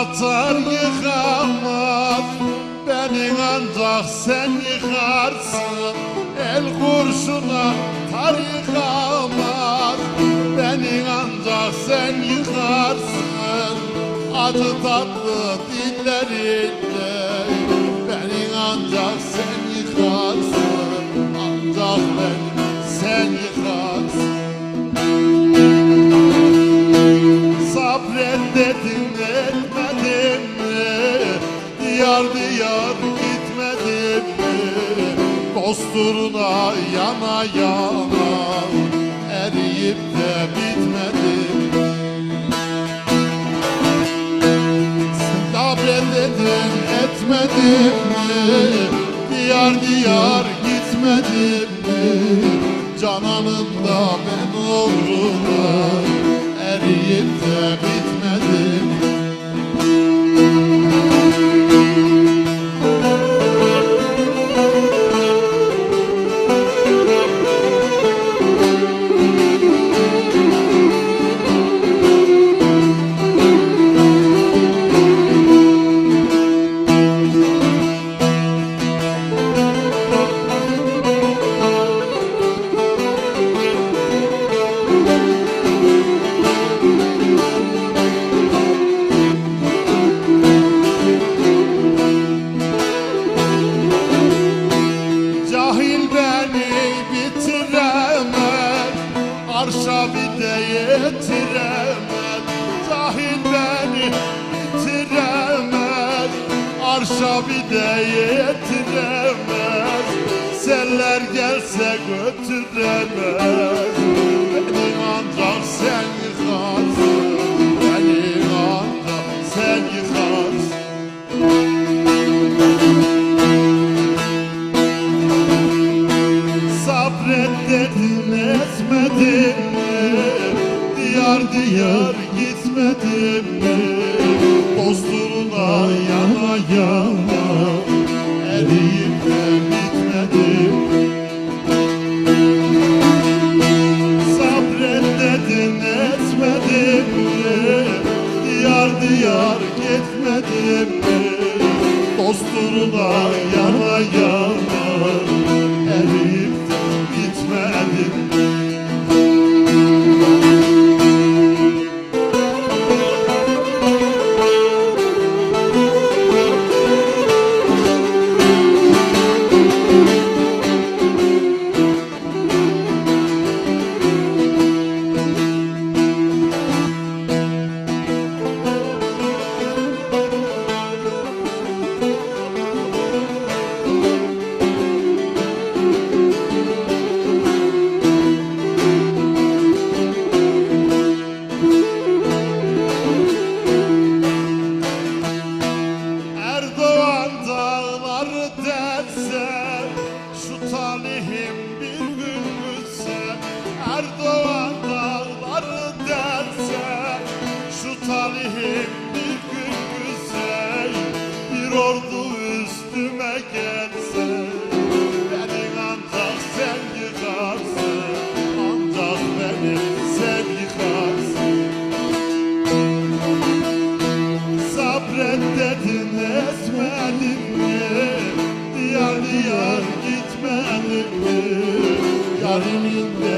atar yıkamaz Beni ancak sen yıkarsın. El kurşuna tar yıkamaz Beni ancak sen yıkarsın. Acı tatlı dillerinle Beni ancak sen yıkarsın. Ancak beni sen yıkarsın. Sabret dedim mi? Diyar diyar gitmedim mi? Dosturuna yana yana Eriyip de bitmedim Sabret dedim etmedim mi? Diyar diyar gitmedim mi? Cananında ben uğruna Eriyip de Arşa bir de yetiremez Cahil beni bitiremez Arşa bir de yetiremez Seller gelse götüremez gitmedim mi? Dostluğuna yana yana Eriyip de bitmedim Sabret dedim etmedim mi? Diyar diyar gitmedim mi? Dostluğuna yana yana Eriyip de bitmedim Erdoğan Sabret dedin etmedin mi? Diyar diyar gitmedin mi? Yarimin de